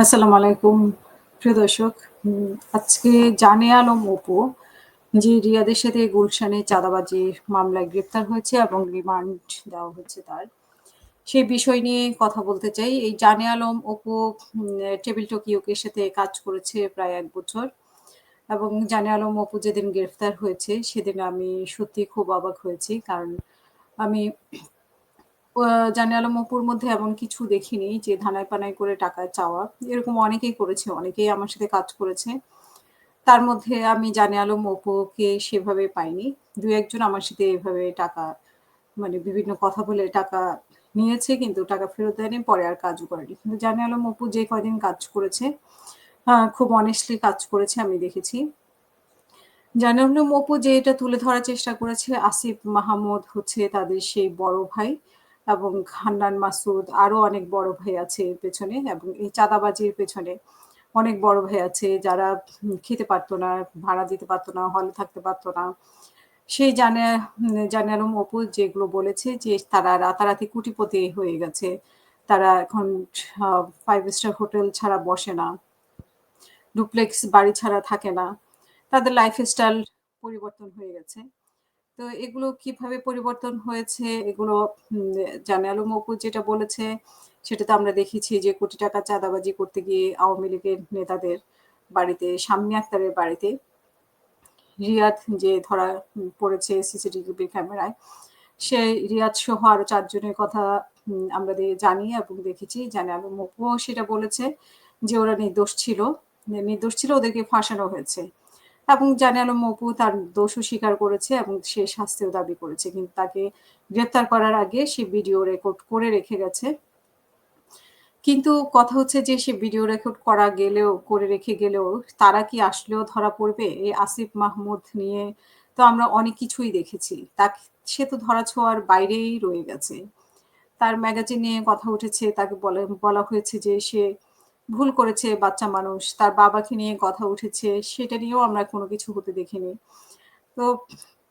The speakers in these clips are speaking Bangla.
আসসালামু আলাইকুম। প্রিয় দর্শক আজকে জানে আলম অপু, যে রিয়াদের সাথে গুলশানে চাঁদাবাজির মামলায় গ্রেপ্তার হয়েছে এবং রিমান্ড দেওয়া হয়েছে তার, সেই বিষয় নিয়ে কথা বলতে চাই। এই জানে আলম অপু টেবিল টক সাথে কাজ করেছে প্রায় এক বছর এবং জানে আলম অপু যেদিন গ্রেফতার হয়েছে, সেদিন আমি সত্যি খুব অবাক হয়েছি। কারণ আমি জানে আলম মধ্যে এমন কিছু দেখিনি যে ধানায় পানায় করে টাকা চাওয়া। এরকম অনেকেই করেছে, অনেকেই আমার সাথে কাজ করেছে। তার মধ্যে আমি জানে আলম সেভাবে পাইনি। দু একজন আমার সাথে এভাবে টাকা মানে বিভিন্ন কথা বলে টাকা নিয়েছে, কিন্তু টাকা ফেরত দেয়নি, পরে আর কাজও করেনি। কিন্তু জানে আলম অপু যে কয়দিন কাজ করেছে খুব অনেস্টলি কাজ করেছে আমি দেখেছি। জানে আলম যে এটা তুলে ধরার চেষ্টা করেছে, আসিফ মাহমুদ হচ্ছে তাদের সেই বড় ভাই। এবং হান্নান মাসুদ আরও অনেক বড় ভাই আছে পেছনে এবং এই চাঁদাবাজির পেছনে অনেক বড় ভাই আছে যারা খেতে পারতো না ভাড়া দিতে পারতো না হলে থাকতে পারতো না। সেই জানে উম, জানে আলম অপু যেগুলো বলেছে যে তারা রাতারাতি কুটিপতি হয়ে গেছে। তারা এখন ফাইভ স্টার হোটেল ছাড়া বসে না। ডুপ্লেক্স বাড়ি ছাড়া থাকে না। তাদের লাইফস্টাইল পরিবর্তন হয়ে গেছে। তো এগুলো কীভাবে পরিবর্তন হয়েছে? এগুলো উম, জানে আলম অপু যেটা বলেছে সেটা তো আমরা দেখেছি যে কোটি টাকা চাঁদাবাজি করতে গিয়ে আওয়ামী লীগের নেতাদের বাড়িতে শাম্মী আক্তারের বাড়িতে। রিয়াদ যে ধরা পড়েছে সিসিটিভি ক্যামেরায় সে রিয়াদ সহ আরও চারজনের কথা আমরা জানি এবং দেখেছি জানে আলম অপুও সেটা বলেছে যে ওরা নির্দোষ ছিল। নির্দোষ ছিল ওদেরকে ফাঁসানো হয়েছে। এবং জানে আলম অপু তার দোষও স্বীকার করেছে এবং সে শাস্তিও দাবি করেছে, কিন্তু তাকে গ্রেপ্তার করার আগে সে ভিডিও রেকর্ড করে রেখে গেছে। কিন্তু কথা হচ্ছে যে সে ভিডিও রেকর্ড করা গেলেও, করে রেখে গেলেও তারা কি আসলেও ধরা পড়বে? এই আসিফ মাহমুদ নিয়ে তো আমরা অনেক কিছুই দেখেছি। তাকে, সে তো ধরা ছোঁয়ার বাইরেই রয়ে গেছে। তার ম্যাগাজিন নিয়ে কথা উঠেছে, তাকে বলা হয়েছে যে সে ভুল করেছে বাচ্চা মানুষ, তার বাবাকে নিয়ে কথা উঠেছে, সেটা নিয়েও আমরা কোনো কিছু হতে দেখিনি। তো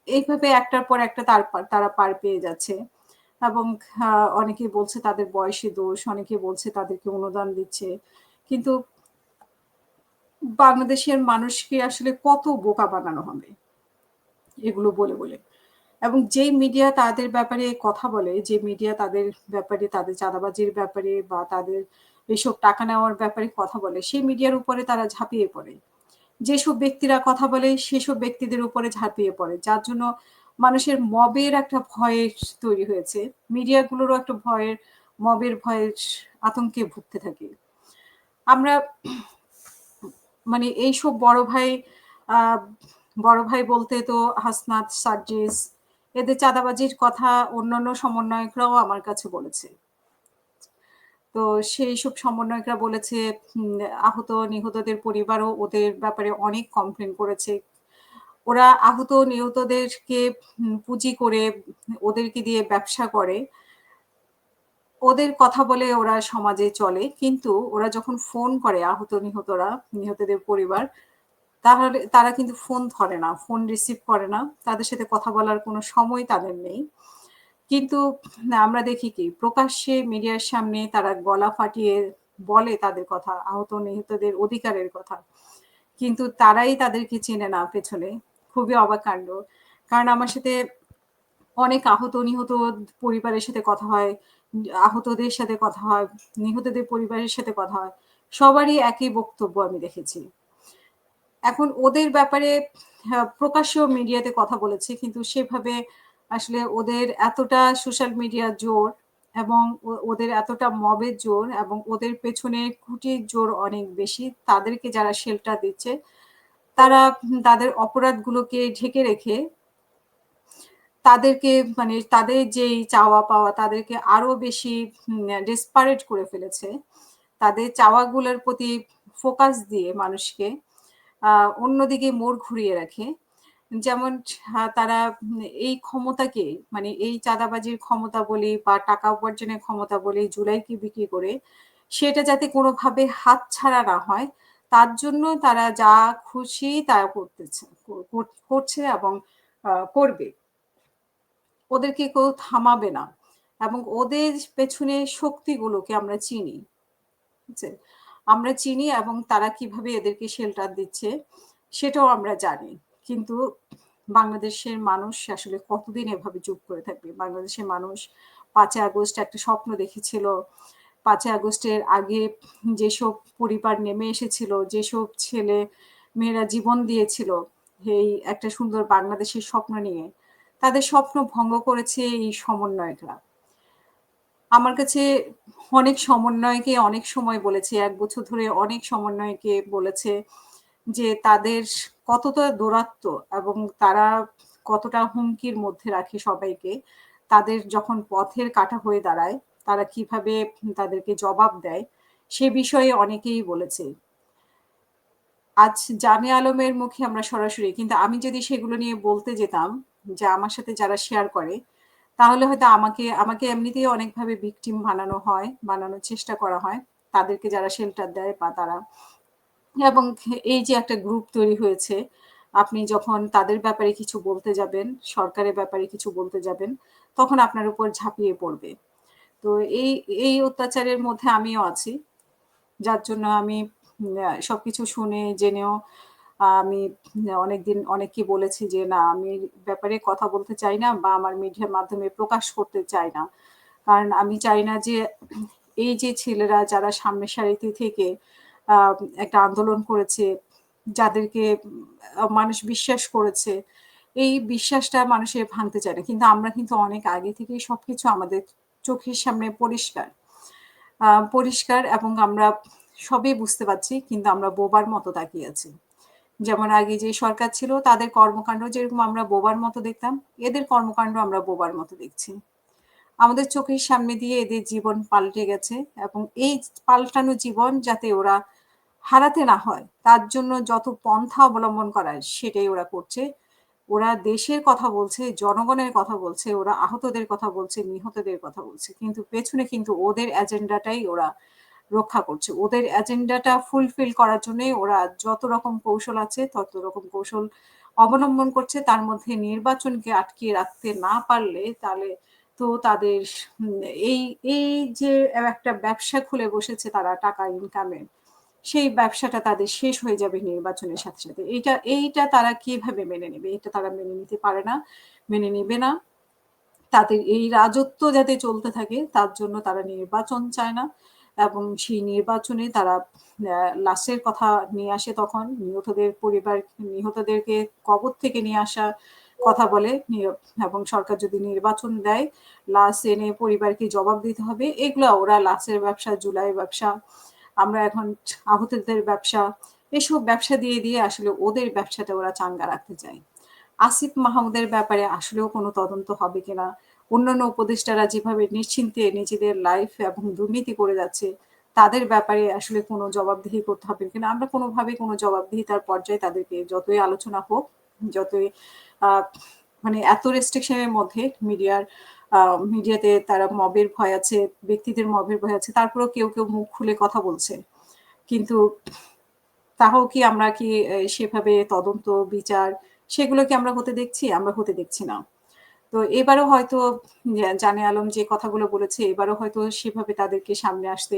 এইভাবে একটার পর একটা তার তারা পার পেয়ে যাচ্ছে। এবং অনেকে বলছে তাদের বয়সী দোষ, অনেকে বলছে তাদেরকে অনুদান দিচ্ছে। কিন্তু বাংলাদেশের মানুষকে আসলে কত বোকা বানানো হবে? এগুলো বলে বলে। এবং যেই মিডিয়া তাদের ব্যাপারে কথা বলে, যে মিডিয়া তাদের ব্যাপারে, তাদের চাঁদাবাজির ব্যাপারে বা তাদের এসব টাকা নেওয়ার ব্যাপারে কথা বলে। সেই মিডিয়ার উপরে তারা ঝাঁপিয়ে পড়ে। যেসব ব্যক্তিরা কথা বলে, সেসব ব্যক্তিদের উপরে ঝাঁপিয়ে পড়ে, যার জন্য মানুষের মবের একটা ভয়ের তৈরি হয়েছে। মিডিয়াগুলোরও একটা ভয়ের, মবের ভয়ের আতঙ্কে ভুগতে থাকে। আমরা মানে এইসব বড় ভাই বড় ভাই বলতে তো হাসনাত, সার্জিস, এদের চাঁদাবাজির কথা অন্যান্য সমন্বয়করাও আমার কাছে বলেছে। তো সেই সব সমন্বয়করা বলেছে আহত নিহতদের পরিবারও ওদের ব্যাপারে অনেক কমপ্লেন করেছে। ওরা আহত নিহতদেরকে পুঁজি করে ওদেরকে দিয়ে ব্যবসা করে। ওদের কথা বলে ওরা সমাজে চলে, কিন্তু ওরা যখন ফোন করে আহত নিহতরা, নিহতদের পরিবার, তাহলে তারা কিন্তু ফোন ধরে না ফোন রিসিভ করে না। তাদের সাথে কথা বলার কোনো সময় তাদের নেই। কিন্তু আমরা দেখি কি প্রকাশ্যে মিডিয়ার সামনে তারা গলা ফাটিয়ে বলে তাদের কথা আহত নিহতদের অধিকারের কথা। কিন্তু তারাই তাদেরকে চেনে না পেছনে। খুবই অবাক কাণ্ড। কারণ আমার সাথে অনেক আহত নিহত পরিবারের সাথে কথা হয় আহতদের সাথে কথা হয় নিহতদের পরিবারের সাথে কথা হয় সবারই একই বক্তব্য আমি দেখেছি। এখন ওদের ব্যাপারে হ্যাঁ, প্রকাশ্য মিডিয়াতে কথা বলেছে কিন্তু সেভাবে আসলে ওদের এতটা সোশ্যাল মিডিয়া জোর এবং ওদের এতটা মবের জোর এবং ওদের পেছনে খুঁটির জোর অনেক বেশি, তাদেরকে যারা শেলটা দিচ্ছে, তারা তাদের অপরাধগুলোকে ঢেকে রেখে তাদেরকে মানে তাদের যেই চাওয়া পাওয়া তাদেরকে আরও বেশি ডেসপারেট করে ফেলেছে। তাদের চাওয়াগুলোর প্রতি ফোকাস দিয়ে মানুষকে অন্যদিকে মোড় ঘুরিয়ে রাখে। যেমন তারা এই ক্ষমতাকে মানে এই চাঁদাবাজির ক্ষমতা বলি বা টাকা উপার্জনের ক্ষমতা বলি, জুলাইকে বিক্রি করে সেটা যাতে কোনোভাবে হাতছাড়া না হয়, তার জন্য তারা যা খুশি তা করতেছে, কর- কর- করছে এবং করবে ওদেরকে কেউ থামাবে না এবং ওদের পেছনে শক্তিগুলোকে আমরা চিনি? আমরা চিনি এবং তারা কীভাবে এদেরকে শেল্টার দিচ্ছে, সেটাও আমরা জানি। কিন্তু বাংলাদেশের মানুষ আসলে কতদিন এভাবে চুপ করে থাকবে? বাংলাদেশের মানুষ ৫ই আগস্ট একটা স্বপ্ন দেখেছিল। ৫ই আগস্টের আগে যেসব পরিবার নেমে এসেছিল, যেসব ছেলে মেয়েরা জীবন দিয়েছিল এই একটা সুন্দর বাংলাদেশের স্বপ্ন নিয়ে, তাদের স্বপ্ন ভঙ্গ করেছে এই সমন্বয়করা। আমার কাছে অনেক সমন্বয়কে অনেক সময় বলেছে, এক বছর ধরে অনেক সমন্বয়কে বলেছে যে তাদের কতটা দৌরাত্ম্য এবং তারা কতটা হুমকির মধ্যে রাখে সবাইকে। তাদের যখন পথের কাটা হয়ে দাঁড়ায়, তারা কীভাবে তাদেরকে জবাব দেয়, সে বিষয়ে অনেকেই বলেছে। আজ জানে আলমের মুখে আমরা সরাসরি কিন্তু আমি যদি সেগুলো নিয়ে বলতে যেতাম যে আমার সাথে যারা শেয়ার করে, তাহলে হয়তো আমাকে আমাকে এমনিতেই অনেকভাবে ভিকটিম বানানো হয়, বানানোর চেষ্টা করা হয়। তাদেরকে যারা শেল্টার দেয় বা তারা এবং এই যে একটা গ্রুপ তৈরি হয়েছে, আপনি যখন তাদের ব্যাপারে কিছু বলতে যাবেন, সরকারের ব্যাপারে কিছু বলতে যাবেন, তখন আপনার উপর ঝাঁপিয়ে পড়বে। তো এই এই অত্যাচারের মধ্যে আমিও আছি। যার জন্য আমি সবকিছু শুনে জেনেও আমি অনেকদিন অনেককে বলেছি যে, "না, আমি ব্যাপারে কথা বলতে চাই না বা আমার মিডিয়ার মাধ্যমে প্রকাশ করতে চাই না।" কারণ আমি চাই না যে এই যে ছেলেরা যারা সামনের সারিতে থেকে একটা আন্দোলন করেছে, যাদেরকে মানুষ বিশ্বাস করেছে, এই বিশ্বাসটা মানুষের ভাঙতে চায় না। কিন্তু আমরা কিন্তু অনেক আগে থেকেই সবকিছু আমাদের চোখের সামনে পরিষ্কার। পরিষ্কার এবং আমরা সবই বুঝতে পারছি কিন্তু আমরা বোবার মতো তাকিয়ে আছি। যেমন আগে যে সরকার ছিল তাদের কর্মকাণ্ড যেরকম আমরা বোবার মতো দেখতাম, এদের কর্মকাণ্ড আমরা বোবার মতো দেখছি। আমাদের চোখের সামনে দিয়ে এদের জীবন পাল্টে গেছে এবং এই পাল্টানো জীবন যাতে ওরা হারাতে না হয়, তার জন্য যত পন্থা অবলম্বন করার সেটাই ওরা করছে। ওরা দেশের কথা বলছে, জনগণের কথা বলছে, ওরা আহতদের কথা বলছে, নিহতদের কথা বলছে। কিন্তু পেছনে কিন্তু ওদের এজেন্ডাটাই ওরা রক্ষা করছে। ওদের এজেন্ডাটা ফুলফিল করার জন্যই ওরা যত রকম কৌশল আছে তত রকম কৌশল অবলম্বন করছে। তার মধ্যে নির্বাচনকে আটকিয়ে রাখতে না পারলে তাহলে তো তাদের এই এই যে একটা ব্যবসা খুলে বসেছে তারা টাকা ইনকামের, সেই ব্যবসাটা তাদের শেষ হয়ে যাবে নির্বাচনের সাথে, সাথে। এইটা এইটা তারা কীভাবে মেনে নেবে? এটা তারা মেনে নিতে পারে না, মেনে নিবে না। তাদের এই রাজত্ব যাতে চলতে থাকে তার জন্য তারা নির্বাচন চায় না এবং সেই নির্বাচনে তারা লাশের কথা নিয়ে আসে তখন নিহতদের পরিবার নিহতদেরকে কবর থেকে নিয়ে আসা কথা বলে এবং সরকার যদি নির্বাচন দেয়, লাশ এনে পরিবারকে জবাব দিতে হবে। এগুলো ওরা লাশের ব্যবসা, জুলাই ব্যবসা, আমরা এখন আহতদের ব্যবসা, এসব ব্যবসা দিয়ে, দিয়ে আসলে ওদের ব্যবসাটা ওরা চাঙ্গা রাখতে চায়। আসিফ মাহমুদের ব্যাপারে আসলেও কোনো তদন্ত হবে কিনা? অন্যান্য উপদেষ্টারা যেভাবে নিশ্চিন্তে নিজেদের লাইফ এবং দুর্নীতি করে যাচ্ছে, তাদের ব্যাপারে আসলে কোনো জবাবদিহি করতে হবে কিনা? আমরা কোনোভাবে কোনো জবাবদিহিতার পর্যায়ে তাদেরকে যতই আলোচনা হোক, যতই মানে এত রেস্ট্রিকশনের মধ্যে মিডিয়ার মিডিয়াতে তারা মবের ভয় আছে, ব্যক্তিদের মবের ভয় আছে। তারপরেও কেউ, কেউ মুখ খুলে কথা বলছে। কিন্তু তাও কি আমরা কি সেভাবে তদন্ত, বিচার সেগুলো কি আমরা হতে দেখছি? আমরা হতে দেখছি না। তো এবারও হয়তো জানে আলম যে কথাগুলো বলেছে, এবারও হয়তো সেভাবে তাদেরকে সামনে আসতে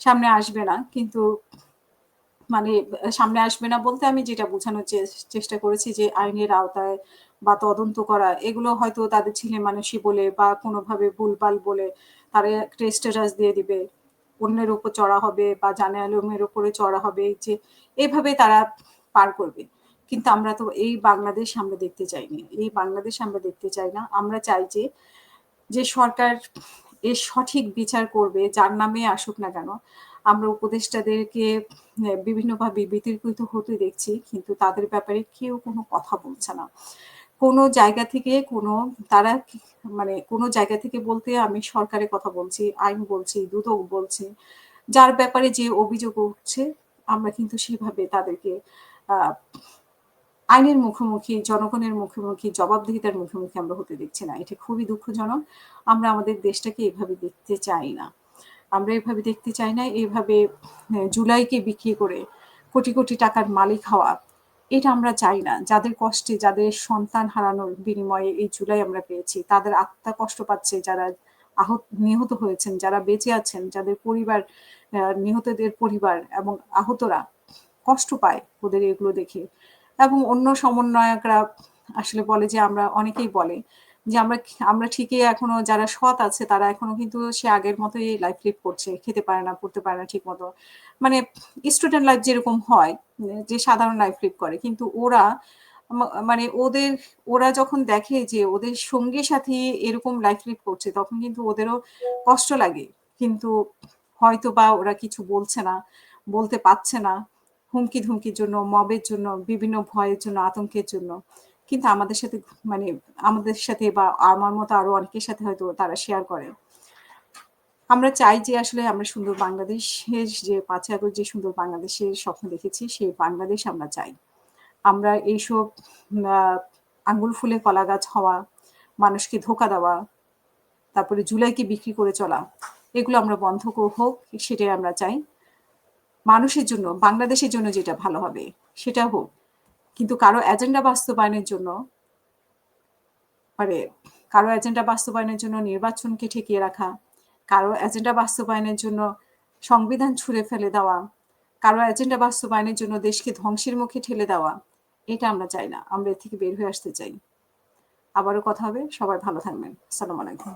সামনে আসবে না। কিন্তু মানে সামনে আসবে না বলতে আমি যেটা বোঝানোর চেষ্টা করেছি যে আইনের আওতায় বা তদন্ত করা এগুলো হয়তো তাদের ছেলে মানুষই বলে বা কোনোভাবে ভুলভাল বলে তারা একটা স্ট্যাটাস দিয়ে দিবে। অন্যের উপর চড়া হবে বা জানে আলমের উপরে চড়া হবে যে এভাবে তারা পার করবে। কিন্তু আমরা তো এই বাংলাদেশ আমরা দেখতে চাইনি। এই বাংলাদেশ আমরা দেখতে চাই না। আমরা চাই যে, যে সরকার এর সঠিক বিচার করবে যার নামে আসুক না কেন। আমরা উপদেষ্টাদেরকে বিভিন্নভাবে বিতর্কিত হতে দেখছি কিন্তু তাদের ব্যাপারে কেউ কোনো কথা বলছে না। কোনো জায়গা থেকে কোনো তারা মানে কোনো জায়গা থেকে বলতে আমি সরকারের কথা বলছি, আইন বলছি, দুদক বলছি। যার ব্যাপারে যে অভিযোগ উঠছে আমরা কিন্তু সেভাবে তাদেরকে আইনের মুখোমুখি, জনগণের মুখোমুখি, জবাবদিহিতার মুখোমুখি আমরা হতে দেখছি না। এটা খুবই দুঃখজনক। আমরা আমাদের দেশটাকে এভাবে দেখতে চাই না। আমরা এভাবে দেখতে চাই না। এভাবে জুলাইকে বিক্রি করে কোটি, কোটি টাকার মালিক হওয়া, এটা আমরা চাই না। যাদের কষ্টে, যাদের সন্তান হারানোর বিনিময়ে এই জুলাই আমরা পেয়েছি, তাদের আত্মা কষ্ট পাচ্ছে যারা আহত নিহত হয়েছেন, যারা বেঁচে আছেন, যাদের পরিবার নিহতদের পরিবার এবং আহতরা কষ্ট পায় ওদের এগুলো দেখে এবং অন্য সমন্বয়করা আসলে বলে যে আমরা অনেকেই বলে যে আমরা আমরা ঠিকই এখনও যারা সৎ আছে, তারা এখনও কিন্তু সে আগের মতোই লাইফ লিভ করছে, খেতে পারে না, পড়তে পারে না ঠিক মতো। মানে স্টুডেন্ট লাইফ যেরকম হয়, যে সাধারণ লাইফ লিভ করে, কিন্তু ওরা মানে ওদের, ওরা যখন দেখে যে ওদের সঙ্গী সাথী এরকম লাইফ লিভ করছে, তখন কিন্তু ওদেরও কষ্ট লাগে। কিন্তু হয়তো বা ওরা কিছু বলছে না, বলতে পারছে না, হুমকি ধুমকির জন্য, মবের জন্য, বিভিন্ন ভয়ের জন্য, আতঙ্কের জন্য। কিন্তু আমাদের সাথে মানে আমাদের সাথে বা আমার মতো আরও অনেকের সাথে হয়তো তারা শেয়ার করে। আমরা চাই যে আসলে আমরা সুন্দর বাংলাদেশের যে পাঁচই আগস্ট যে সুন্দর বাংলাদেশের স্বপ্ন দেখেছি, সেই বাংলাদেশ আমরা চাই। আমরা এইসব আঙ্গুল ফুলে কলা গাছ হওয়া, মানুষকে ধোকা দেওয়া, তারপরে জুলাইকে বিক্রি করে চলা, এগুলো আমরা বন্ধ হোক, সেটাই আমরা চাই। মানুষের জন্য, বাংলাদেশের জন্য যেটা ভালো হবে, সেটা হোক। কিন্তু কারও এজেন্ডা বাস্তবায়নের জন্য মানে কারও এজেন্ডা বাস্তবায়নের জন্য নির্বাচনকে ঠেকিয়ে রাখা, কারও এজেন্ডা বাস্তবায়নের জন্য সংবিধান ছুঁড়ে ফেলে দেওয়া, কারও এজেন্ডা বাস্তবায়নের জন্য দেশকে ধ্বংসের মুখে ঠেলে দেওয়া, এটা আমরা চাই না। আমরা এর থেকে বের হয়ে আসতে চাই। আবারও কথা হবে। সবাই ভালো থাকবেন। আসসালামু আলাইকুম।